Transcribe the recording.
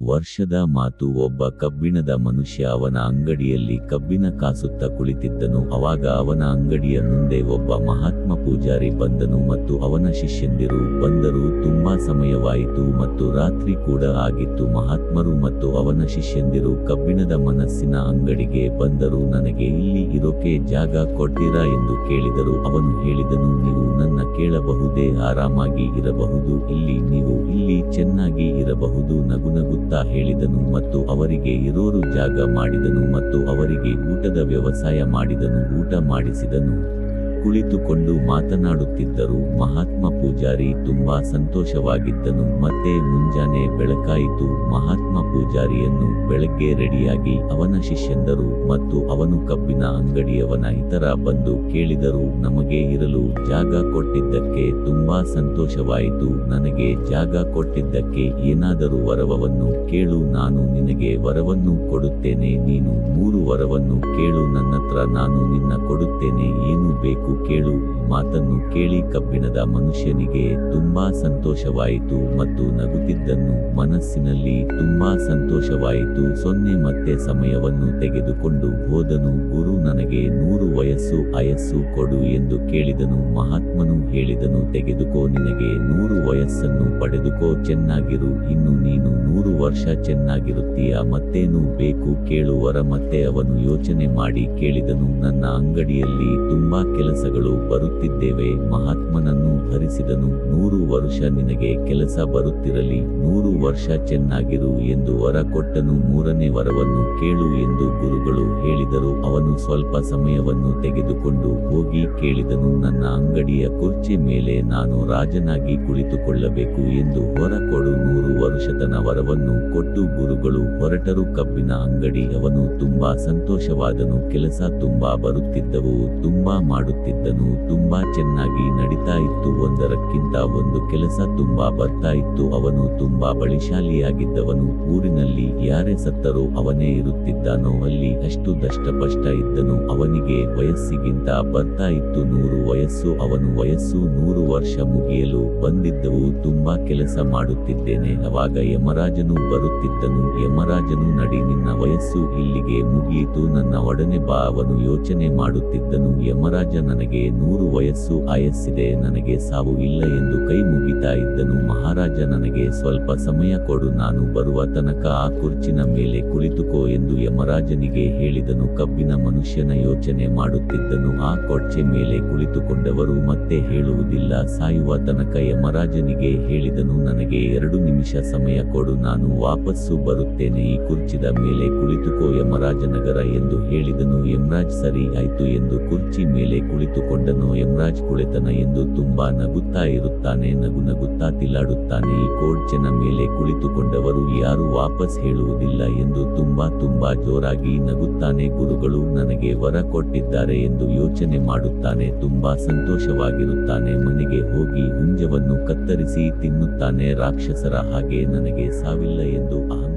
ವರ್ಷದ ಮಾತು ಒಬ್ಬ ಕಬ್ಬಿಣದ ಮನುಷ್ಯ ಅವನ ಅಂಗಡಿಯಲ್ಲಿ ಕಬ್ಬಿನ ಕಾಸುತ್ತ ಕುಳಿತಿದ್ದನು. ಅವಾಗ ಅವನ ಅಂಗಡಿಯ ಮುಂದೆ ಒಬ್ಬ ಮಹಾತ್ಮ ಪೂಜಾರಿ ಬಂದನು ಮತ್ತು ಅವನ ಶಿಷ್ಯಂದಿರು ಬಂದರು ತುಂಬಾ ಸಮಯವಾಯಿತು ಮತ್ತು ರಾತ್ರಿ ಕೂಡ ಆಗಿತ್ತು. ಮಹಾತ್ಮರು ಮತ್ತು ಅವನ ಶಿಷ್ಯಂದಿರು ಕಬ್ಬಿಣದ ಮನಸ್ಸಿನ ಅಂಗಡಿಗೆ ಬಂದರು ನನಗೆ ಇಲ್ಲಿ ಇರೋಕೆ ಜಾಗ ಕೊಡ್ತೀರಾ ಎಂದು ಕೇಳಿದರು. ಅವನು ಹೇಳಿದನು, ನೀವು ನನ್ನ ಕೇಳಬಹುದೇ? ಆರಾಮಾಗಿ ಇರಬಹುದು. ಇಲ್ಲಿ ನೀವು ಚೆನ್ನಾಗಿ ಇರಬಹುದು ನಗುನಗುತ್ತಾ ಹೇಳಿದನು ಮತ್ತು ಅವರಿಗೆ ಇರೋರು ಜಾಗ ಮಾಡಿದನು ಮತ್ತು ಅವರಿಗೆ ಊಟದ ವ್ಯವಸಾಯ ಮಾಡಿದನು, ಊಟ ಮಾಡಿಸಿದನು. ಕುಳಿತುಕೊಂಡು ಮಾತನಾಡುತ್ತಿದ್ದರು. ಮಹಾತ್ಮ ಪೂಜಾರಿ ತುಂಬಾ ಸಂತೋಷವಾಗಿದ್ದನು. ಮತ್ತೆ ಮುಂಜಾನೆ ಬೆಳಕಾಯಿತು. ಮಹಾತ್ಮ ಪೂಜಾರಿಯನ್ನು ಬೆಳಗ್ಗೆ ರೆಡಿಯಾಗಿ ಅವನ ಶಿಷ್ಯಂದರು ಮತ್ತು ಅವನು ಕಬ್ಬಿನ ಅಂಗಡಿಯವನ ಇತರ ಬಂದು ಕೇಳಿದರು, ನಮಗೆ ಇರಲು ಜಾಗ ಕೊಟ್ಟಿದ್ದಕ್ಕೆ ತುಂಬಾ ಸಂತೋಷವಾಯಿತು. ನನಗೆ ಜಾಗ ಕೊಟ್ಟಿದ್ದಕ್ಕೆ ಏನಾದರೂ ವರವನ್ನು ಕೇಳು. ನಾನು ನಿನಗೆ ವರವನ್ನು ಕೊಡುತ್ತೇನೆ. ನೀನು ಮೂರು ವರವನ್ನು ಕೇಳು. ನನ್ನತ್ರ ನಾನು ನಿನ್ನ ಕೊಡುತ್ತೇನೆ. ಏನು ಬೇಕು? ಕೇಳು, ಮಾತನ್ನು ಕೇಳಿ ಕಬ್ಬಿಣದ ಮನುಷ್ಯನಿಗೆ ತುಂಬಾ ಸಂತೋಷವಾಯಿತು ಮತ್ತು ನಗುತ್ತಿದ್ದನ್ನು ಮನಸ್ಸಿನಲ್ಲಿ ತುಂಬಾ ಸಂತೋಷವಾಯಿತು. ಸೊನ್ನೆ ಮತ್ತೆ ಸಮಯವನ್ನು ತೆಗೆದುಕೊಂಡು ಹೋದನು, ಗುರು, ನನಗೆ ನೂರು ವಯಸ್ಸು ಅಯಸ್ಸು ಕೊಡು ಎಂದು ಕೇಳಿದನು. ಮಹಾತ್ಮನು ಹೇಳಿದನು, ತೆಗೆದುಕೋ, ನಿನಗೆ ನೂರು ವಯಸ್ಸನ್ನು ಪಡೆದುಕೋ, ಚೆನ್ನಾಗಿರು, ಇನ್ನು ನೀನು ನೂರು ವರ್ಷ ಚೆನ್ನಾಗಿರುತ್ತೀಯ? ಮತ್ತೇನು ಬೇಕು ಕೇಳುವರ ಮತ್ತೆ ಅವನು ಯೋಚನೆ ಮಾಡಿ ಕೇಳಿದನು. ನನ್ನ ಅಂಗಡಿಯಲ್ಲಿ ತುಂಬಾ ಕೆಲಸಗಳು ಬರುತ್ತಿದ್ದೇವೆ. ಮಹಾತ್ಮನನ್ನು ಭರಿಸಿದನು ನೂರು ವರ್ಷ ನಿನಗೆ ಕೆಲಸ ಬರುತ್ತಿರಲಿ. ನೂರು ವರ್ಷ ಚೆನ್ನಾಗಿರು ಎಂದು ವರ ಕೊಟ್ಟನು. ಮೂರನೇ ವರವನ್ನು ಕೇಳು ಎಂದು ಗುರುಗಳು ಹೇಳಿದರು. ಅವನು ಸ್ವಲ್ಪ ಸಮಯವನ್ನು ತೆಗೆದುಕೊಂಡು ಹೋಗಿ ಕೇಳಿದನು, ನನ್ನ ಅಂಗಡಿಯ ಕುರ್ಚಿ ಮೇಲೆ ನಾನು ರಾಜನಾಗಿ ಕುಳಿತುಕೊಳ್ಳಬೇಕು ಎಂದು ಹೊರ ಕೊಡು ನೂರು ವರುಷತನ ವರವನ್ನು ಕೊಟ್ಟು ಗುರುಗಳು ಹೊರಟರು. ಕಬ್ಬಿನ ಅಂಗಡಿ ಅವನು ತುಂಬಾ ಸಂತೋಷವಾದನು, ಕೆಲಸ ತುಂಬಾ ಬರುತ್ತಿದ್ದವು, ತುಂಬಾ ಮಾಡುತ್ತಿದ್ದನು, ತುಂಬಾ ಚೆನ್ನಾಗಿ ನಡೀತಾ ಇತ್ತು. ಒಂದರಕ್ಕಿಂತ ಒಂದು ಕೆಲಸ ತುಂಬಾ ಬರ್ತಾ ಇತ್ತು. ಅವನು ತುಂಬಾ ಬಳಿಶಾಲಿಯಾಗಿದ್ದವನು ಊರಿನಲ್ಲಿ ಯಾರೇ ಸತ್ತರೂ ಅವನೇ ಇರುತ್ತಿದ್ದಾನೋ ಅಲ್ಲಿ ಅಷ್ಟು ದಷ್ಟಪಷ್ಟ ಇದ್ದನು ಅವನಿಗೆ ವಯಸ್ಸಿಗಿಂತ ಬರ್ತಾ ಇತ್ತು ನೂರು ವಯಸ್ಸು. ಅವನು ವಯಸ್ಸು ನೂರು ವರ್ಷ ಮುಗಿಯಲು ಬಂದಿದ್ದವು, ತುಂಬಾ ಕೆಲಸ ಮಾಡುತ್ತಿದ್ದೇನೆ. ಅವಾಗ ಯಮರಾಜನು ಬರುತ್ತಿದ್ದನು. ಯಮರಾಜನು ನಡಿ, ನಿನ್ನ ವಯಸ್ಸು ಇಲ್ಲಿಗೆ ಮುಗಿಯಿತು. ನನ್ನ ಒಡನೆ ಬಾ, ಅವನು ಯೋಚನೆ ಮಾಡುತ್ತಿದ್ದನು. ಯಮರಾಜ, ನನಗೆ ನೂರು ವಯಸ್ಸು ಆಯಸ್ಸಿದೆ, ನನಗೆ ಸಾವು ಇಲ್ಲ ಎಂದು ಕೈ ಮುಗಿತಾ ಇದ್ದನು. ಮಹಾರಾಜ, ನನಗೆ ಸ್ವಲ್ಪ ಸಮಯ ಕೊಡು, ನಾನು ಬರುವ ತನಕ ಆ ಕುರ್ಚಿನ ಮೇಲೆ ಕುಳಿತುಕೋ ಎಂದು ಯಮರಾಜನಿಗೆ ಹೇಳಿದನು, ಕಬ್ಬಿನ ಮನುಷ್ಯನ ಯೋಚನೆ ಮಾಡುತ್ತಿದ್ದನು, ಆ ಕೊಡ್ಚೆ ಮೇಲೆ ಕುಳಿತುಕೊಂಡವರು ಮತ್ತೆ ಹೇಳುವುದಿಲ್ಲ, ಸಾಯುವ ತನಕ ಯಮರಾಜನಿಗೆ ಹೇಳಿದನು, ನನಗೆ ಎರಡು ನಿಮಿಷ ಸಮಯ ಕೊಡು, ನಾನು ವಾಪಸ್ಸು ಬರುತ್ತೇನೆ, ಈ ಕುರ್ಚಿದ ಮೇಲೆ ಕುಳಿತುಕೋ ಯಮರಾಜನಗರ ಎಂದು ಹೇಳಿದನು, ಯಮರಾಜ್ ಸರಿ ಆಯ್ತು ಎಂದು ಕುರ್ಚಿ ಮೇಲೆ ಕುಳಿತುಕೊಂಡನು, ಯಮರಾಜ್ ಕುಳಿತನ ಎಂದು ತುಂಬಾ ನಗುತ್ತಾ ಇರುತ್ತಾನೆ, ನಗು ನಗುತ್ತಾ ತಿಲಾಡುತ್ತಾನೆ, ಈ ಕೋಡ್ಚನ ಮೇಲೆ ಕುಳಿತುಕೊಂಡವರು ಯಾರು ವಾಪಸ್ ಹೇಳುವುದಿಲ್ಲ ಎಂದು ತುಂಬಾ ತುಂಬಾ ಜೋರಾಗಿ ನಗುತ್ತಾನೆ ಗುರುಗಳು ನನಗೆ ವರ ಕೊಟ್ಟಿದ್ದಾರೆ ಎಂದು ಯೋಚನೆ ಮಾಡುತ್ತಾನೆ, ತುಂಬಾ ಸಂತೋಷವಾಗಿರುತ್ತಾನೆ, ಮನೆಗೆ ಹೋಗಿ ಹುಂಜವನ್ನು ಕತ್ತರಿಸಿ ತಿನ್ನುತ್ತಾನೆ, ರಾಕ್ಷಸರ ಹಾಗೆ ನನಗೆ ಸಾವಿಲ್ಲ ಎಂದು ಅಹಂ